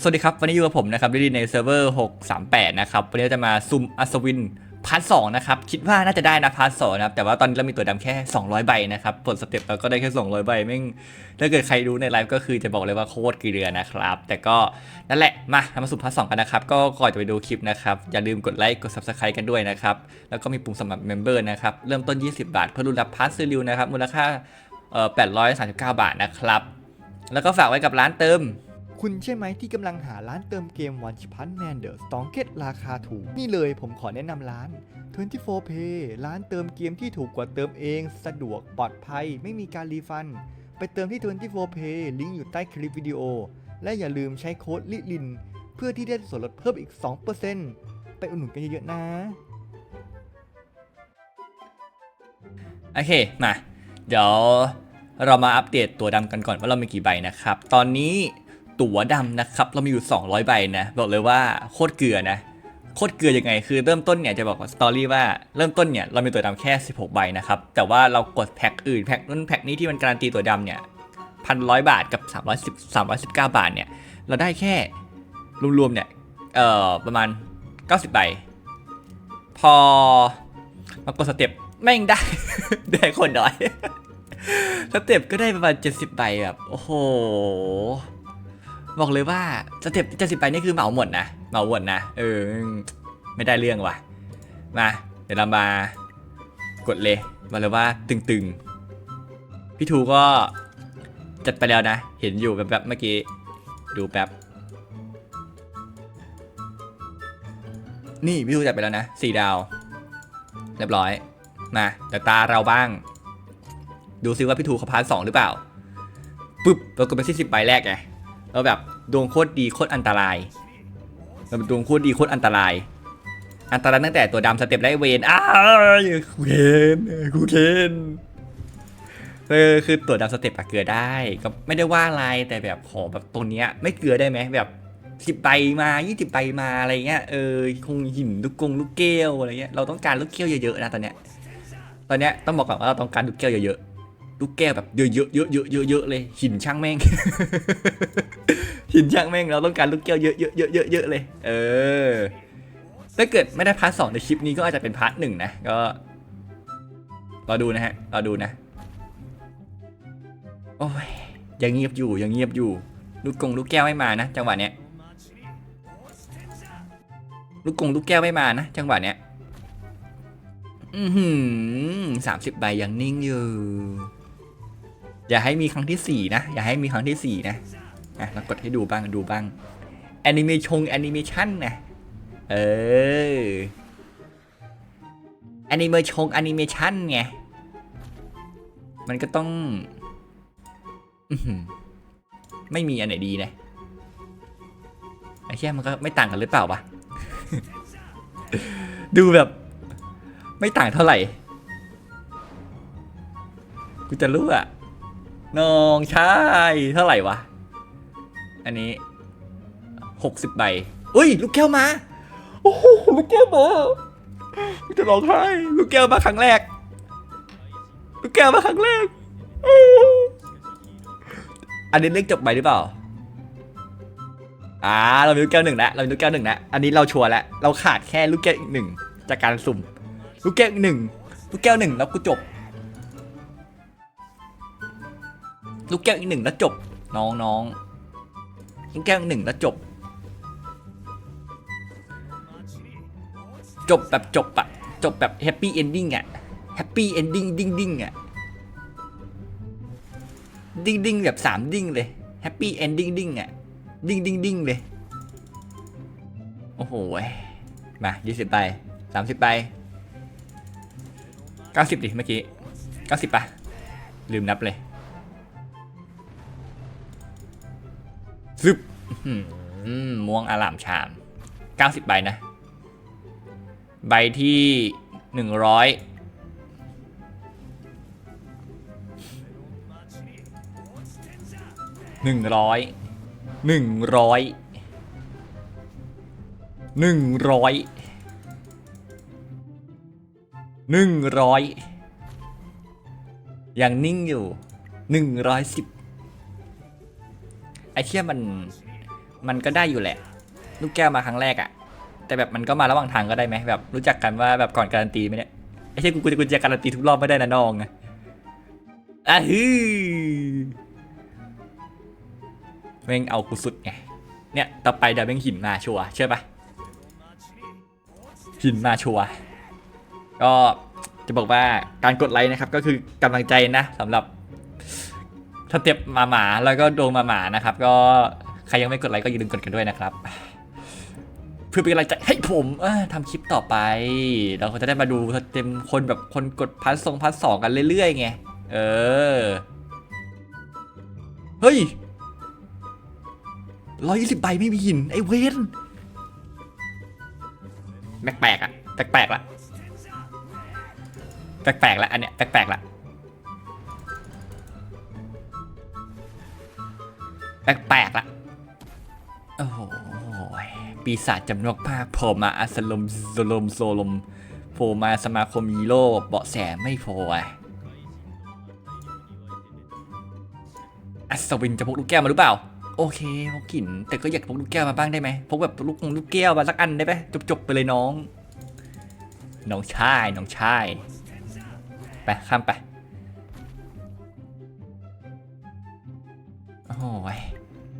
สวัสดีครับ วันนี้อยู่กับผมนะครับดีในเซิร์ฟเวอร์638 นะครับ วันนี้จะมาซุมอัศวินพาร์ทสองนะครับ คิดว่าน่าจะได้นะพาร์ทสองนะครับ แต่ว่าตอนนี้เรามีตัวดำแค่ 200 ใบนะครับผลสเต็ปเราก็ได้แค่ 200 ใบแม่งถ้าเกิดใครดูในไลฟ์ก็คือจะบอกเลยว่าโคตรกี่เรือนะครับ แต่ก็นั่นแหละมาทำมาสุ่มพาร์ทสองกันนะครับ ก็ก่อนจะไปดูคลิปนะครับ อย่าลืมกดไลค์กด subscribe กันด้วยนะครับ แล้วก็มีปุ่มสมัครเมมเบอร์นะครับ เริ่มต้น 20 บาท เพื่อรุนรับพาร์ทซีริวนะครับ มูลค่าเอ่อ839 บาทนะครับ แล้วก็ฝากไว้กับร้านเติม คุณใช่ไหมที่กำลังหาร้านเติมเกมวันชิพันแมนเดอร์สตองเกตราคาถูก นี่เลยผมขอแนะนำร้าน 24 Pay ร้านเติมเกมที่ถูกกว่าเติมเอง สะดวกปลอดภัย ไม่มีการรีฟัน ไปเติมที่ 24 Pay ลิงก์อยู่ใต้คลิปวิดีโอ และอย่าลืมใช้โค้ดลิลิน เพื่อที่ได้ส่วนลดเพิ่มอีก 2%ไปอุดหนุนกันเยอะๆนะ โอเค มา เดี๋ยวเรามาอัปเดตตัวดำกันก่อนว่าเรามีกี่ใบนะครับ ตอนนี้ ตัวดำนะครับเรามีอยู่ 200 ใบนะบอกเลยว่าโคตรเกลือนะโคตรเกลือยังไงคือเริ่มต้นเนี่ยจะบอกว่าสตอรี่ว่าเริ่มต้นเนี่ยเรามีตัวดำแค่ 16 ใบนะครับแต่ว่าเรากดแพ็คอื่นแพ็คนู้นแพ็คนี้ที่มันการันตีตัวดำเนี่ยพันร้อยบาทกับ 310 319 บาทเนี่ยเราได้แค่รวมๆเนี่ยเอ่อประมาณ 90 ใบ พอมากดสเต็ปแม่งได้ ได้คนน้อยสเต็ปก็ได้ประมาณ 70 ใบแบบโอ้โห บอกเลยว่าสเต็ป70ใบไปนี่คือเหมาหมดนะเหมาหมดนะเออไม่ได้เรื่องว่ะมาเดี๋ยวเรามากดเลยมาเลยว่าตึงๆพี่ทูก็จัดไปแล้วนะ เห็นอยู่แบบแบบๆเมื่อกี้ดูแป๊บนี่พี่ทูจัดไปแล้วนะสี่ดาวเรียบร้อยมาเดี๋ยวตาเราบ้าง ดูซิว่าพี่ทูเขาพาร์ทสองหรือเปล่าปุ๊บเรากดไปที่สิบใบแรกไง แล้วแบบดวงโคตรดีโคตรอันตรายเราดวงโคตรดีโคตรอันตราย อันตรายตั้งแต่ตัวดำสเต็ปไล่เวนอ้าวกูเคนกูเคนเออคือตัวดำสเต็ปอะเกลือได้ก็ไม่ได้ว่าอะไรแต่แบบขอแบบตัวเนี้ยไม่เกลือได้ไหมแบบสิบใบมายี่สิบใบมาอะไรเงี้ยเออคงหินลูกกงลูกแก้วอะไรเงี้ยเราต้องการลูกแก้วเยอะๆนะตอนเนี้ยตอนเนี้ยต้องบอกก่อนว่าเราต้องการลูกแก้วเยอะ ลูกแก้วแบบเยอะๆเยอะๆเยอะๆเยอะเลยหินช่างแม่ง หินช่างแม่งเราต้องการลูกแก้วเยอะๆเยอะๆเยอะๆเลย เออถ้าเกิดไม่ได้พาร์ทสองในคลิปนี้ก็อาจจะเป็นพาร์ทหนึ่งนะก็รอดูนะฮะรอดูนะ โอ้ยยังเงียบอยู่ยังเงียบอยู่ ลูกกงลูกแก้วไม่มานะจังหวะเนี้ยลูกกงลูกแก้วไม่มานะจังหวะเนี้ยอือหือสามสิบใบยังนิ่งอยู่ อย่าให้มีครั้งที่สี่นะ อย่าให้มีครั้งที่สี่นะอะเรากดให้ดูบ้างดูบ้างแอนิเมชงแอนิเมชันนะ เออแอนิเมชงแอนิเมชันไง มันก็ต้องอไม่มีอันไหนดีนะไอ้แค่มันก็ไม่ต่างกันหรือเปล่าวะ ดูแบบ ไม่ต่างเท่าไหร่ กูจะรู้อะ น้องชายเท่าไหร่วะ อันนี้หกสิบใบอุ้ย ลูกแก้วมา โอ้โห ลูกแก้วมากูจะร้องไห้ ลูกแก้วมาครั้งแรก ลูกแก้วมาครั้งแรก อันนี้เลขจบใบหรือเปล่า อ่า เรามีลูกแก้วหนึ่งแล้ว เรามีลูกแก้วหนึ่งแล้ว อันนี้เราชัวร์แล้ว เราขาดแค่ลูกแก้วอีกหนึ่งจากการสุ่ม ลูกแก้วอีกหนึ่ง ลูกแก้วหนึ่งแล้วกูจบ ลูกแก้วอีกหนึ่งแล้วจบ น้องน้องลูกแก้วอีกหนึ่งแล้วจบ จบแบบจบอะจบแบบแฮปปี้เอนดิ้งอะแฮปปี้เอนดิ้งดิ้งดิ้งอะดิ้งดิ้งแบบสามดิ้งเลยแฮปปี้เอนดิ้งดิ้งอะดิ้งดิ้งดิ้งเลย โอ้โหมายี่สิบใบสามสิบใบเก้าสิบดิเมื่อกี้เก้าสิบปะลืมนับเลย ซึบม่วงอลามชามเก้าสิบใบนะ ใบที่หนึ่งร้อยหนึ่งร้อยหนึ่งร้อยหนึ่งร้อยหนึ่งร้อยยังนิ่งอยู่หนึ่งร้อยสิบ ไอเชี่ยมันมันก็ได้อยู่แหละ ลูกแก้วมาครั้งแรกอะแต่แบบมันก็มาระหว่างทางก็ได้ไหมแบบรู้จักกันว่าแบบก่อนการันตีไหมเนี่ยไอ้เช่กูกูจะกูจะการันตีทุกรอบไม่ได้นะน้องอะอะฮือแม่งเอากูสุดไงเนี่ยต่อไปเดี๋ยวแม่งหินมาชัวเชื่อปะหินมาชัวก็จะบอกว่าการกดไลค์นะครับก็คือกำลังใจนะสำหรับ สเต็ปหมาหมาแล้วก็โดงหมาหมานะครับ ก็ใครยังไม่กดไลค์ก็อย่าลืมกดกันด้วยนะครับ เพื่อเป็นกำลังใจให้ผมทำคลิปต่อไป เราจะได้มาดูสเต็มคนแบบคนกดพัสสองพัสสองกันเรื่อยๆไงเออเฮ้ยร้อยยี่สิบใบไม่มีหิน ไอ้เวนแปลกๆอะแปลกๆละแปลกๆละอันเนี้ยแปลกๆละ แปลกๆละโอ้โหปีศาจจำนวนมากโผล่มาอัสลมโซลมโซลมโผล่มาสมาคมฮีโร่เบาะแสไม่พออะอัศวินจะพกลูกแก้วมาหรือเปล่า โอเคพกหินแต่ก็อยากพกลูกแก้วมาบ้างได้ไหมพกแบบลูกลูกแก้วมาสักอันได้ไหมจบๆไปเลยน้อง น้องชายน้องชายไปข้ามไป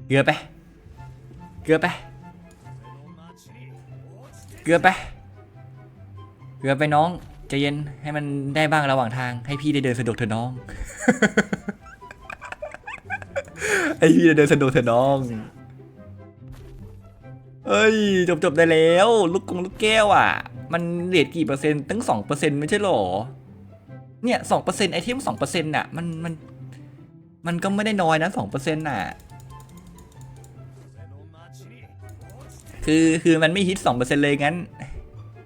เกลือไป เกลือไป เกลือไป เกลือไปน้องใจเย็นให้มันได้บ้างระหว่างทาง ให้พี่ได้เดินสะดวกเถอะน้อง ให้พี่ได้เดินสะดวกเถอะน้อง เอ้ยจบจบๆได้แล้ว ลูกกงลูกแก้วอะ มันเรทกี่เปอร์เซ็นต์ตั้งสองเปอร์เซ็นต์ไม่ใช่หรอ เนี่ยสองเปอร์เซ็นต์ไอเทมสองเปอร์เซ็นต์อะมันมันมันก็ไม่ได้น้อยนะสองเปอร์เซ็นต์น่ะ คือคือมันไม่ฮิตสองเปอร์เซ็นต์เลยงั้น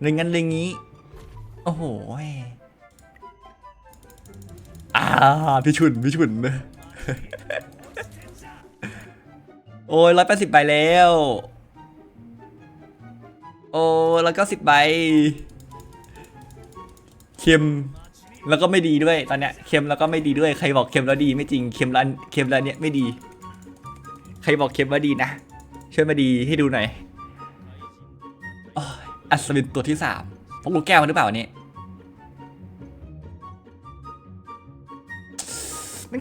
เลยงั้นเลยงี้ โอ้โหอ่าพี่ชุนพี่ชุนโอ้ยร้อยแปดสิบใบแล้ว โอ้แล้วก็สิบใบเค็มแล้วก็ไม่ดีด้วยตอนเนี้ยเค็มแล้วก็ไม่ดีด้วยใครบอกเค็มแล้วดีไม่จริงเค็มแล้วเค็มแล้วเนี้ยไม่ดี ใครบอกเค็มว่าดีนะช่วยมาดีให้ดูหน่อย อ้ยอัศวินตัวที่สามพกลูกแก้วมาหรือเปล่าอันนี้มัน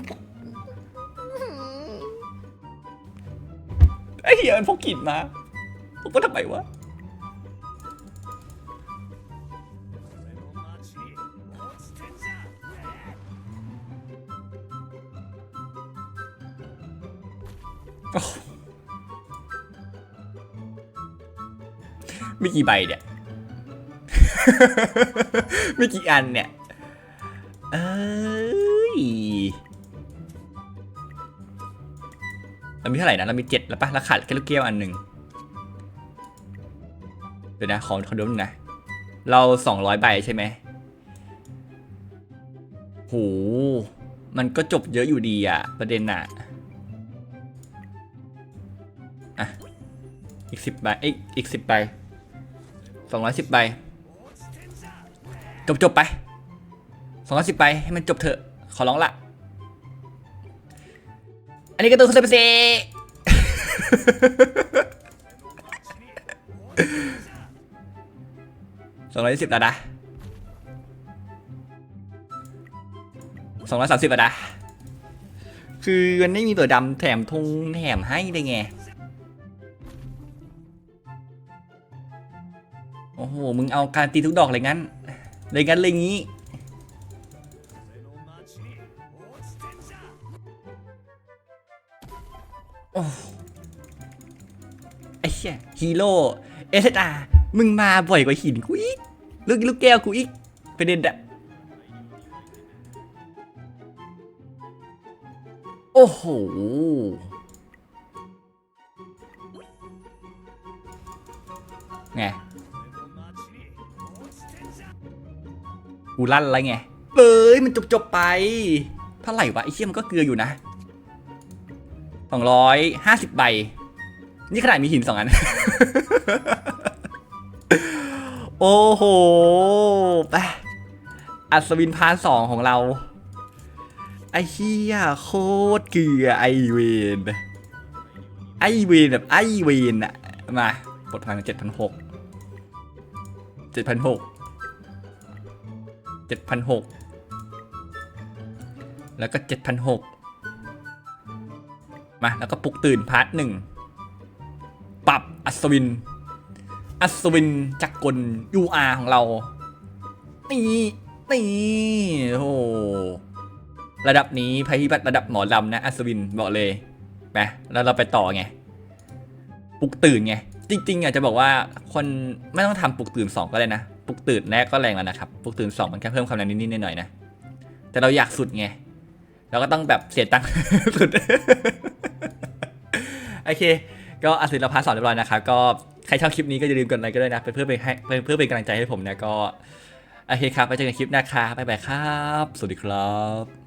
ไอ้เหี้ยมันพกกินมาพกมาทำไมวะโอ้ ม่กี่ใบเนี่ยไม่กี่อันเนี่ย เอ้ยเรามีเท่าไหร่นะ เรามีเจ็ดแล้วปะเราขาดแค่ลูกเกี้ยวอันหนึ่งเดี๋ยวนะ ขอขอดูหน่อยนะ เราสองร้อยใบใช่ไหมโห มันก็จบเยอะอยู่ดีอะประเด็นอะอีกสิบใบเอ้ยอีกสิบใบ สองร้อยสิบใบจบจบไปสองร้อยสิบใบให้มันจบเถอะ ขอร้องละ อันนี้ก็ตัวคุณเซปเซสองร้อยสิบแล้วนะสองร้อยสามสิบแล้วนะ คือมันไม่มีตัวดำแถมทงแถมให้เลยไง หมึงเอาการตีทุกดอกเลยงั้น เลยงั้นเลยงี้ โอ้ไอ้เชี่ยฮีโร่เอสอามึงมาบ่อยกว่าหินกูอีกลูกลูกแก้วกูอีกประเด็นอะโอ้โหไง กูลั่นอะไรไงเอ้ยมันจบจบๆไป เท่าไหร่วะไอ้เชี่ยมันก็เกลืออยู่นะสองร้อยห้าสิบใบ นี่ขนาดมีหินสองอัน โอ้โหไปอัศวินพานสองของเรา ไอ้เชี่ยโคตรเกลือไอเวนไอเวนแบบไอเวนอะมาปลดพลังเจ็ดพันหกเจ็ดพันหก เจ็ดพันหกแล้วก็เจ็ดพันหกมา แล้วก็ปลุกตื่นพาร์ทหนึ่งปรับอัศวิน อัศวินจักรกล UR ของเรา นี่ นี่โอ้ระดับนี้ภัยพิบัติระดับหมอลำนะ อัศวินบอกเลยไปแล้วเราไปต่อไงปลุกตื่นไง จริงๆอะจะบอกว่าคนไม่ต้องทำปลุกตื่น 2 ก็เลยนะ ปุกตื่นแรกก็แรงแล้วนะครับปุกตื่น2มันแค่เพิ่มความแรงนิดๆหน่อยๆนะแต่เราอยากสุดไงเราก็ต้องแบบเสียตังค์สุดโอเค ก็อาศิลปะสอนเรียบร้อยนะครับก็ใครชอบคลิปนี้ก็อย่าลืมกดไลค์ก็ด้วยนะเป็นเพื่อเป็นให้เป็นเพื่อเป็นกำลังใจให้ผมนะก็โอเคครับไปเจอกันคลิปหน้าครับบ๊ายบายครับ สวัสดีครับ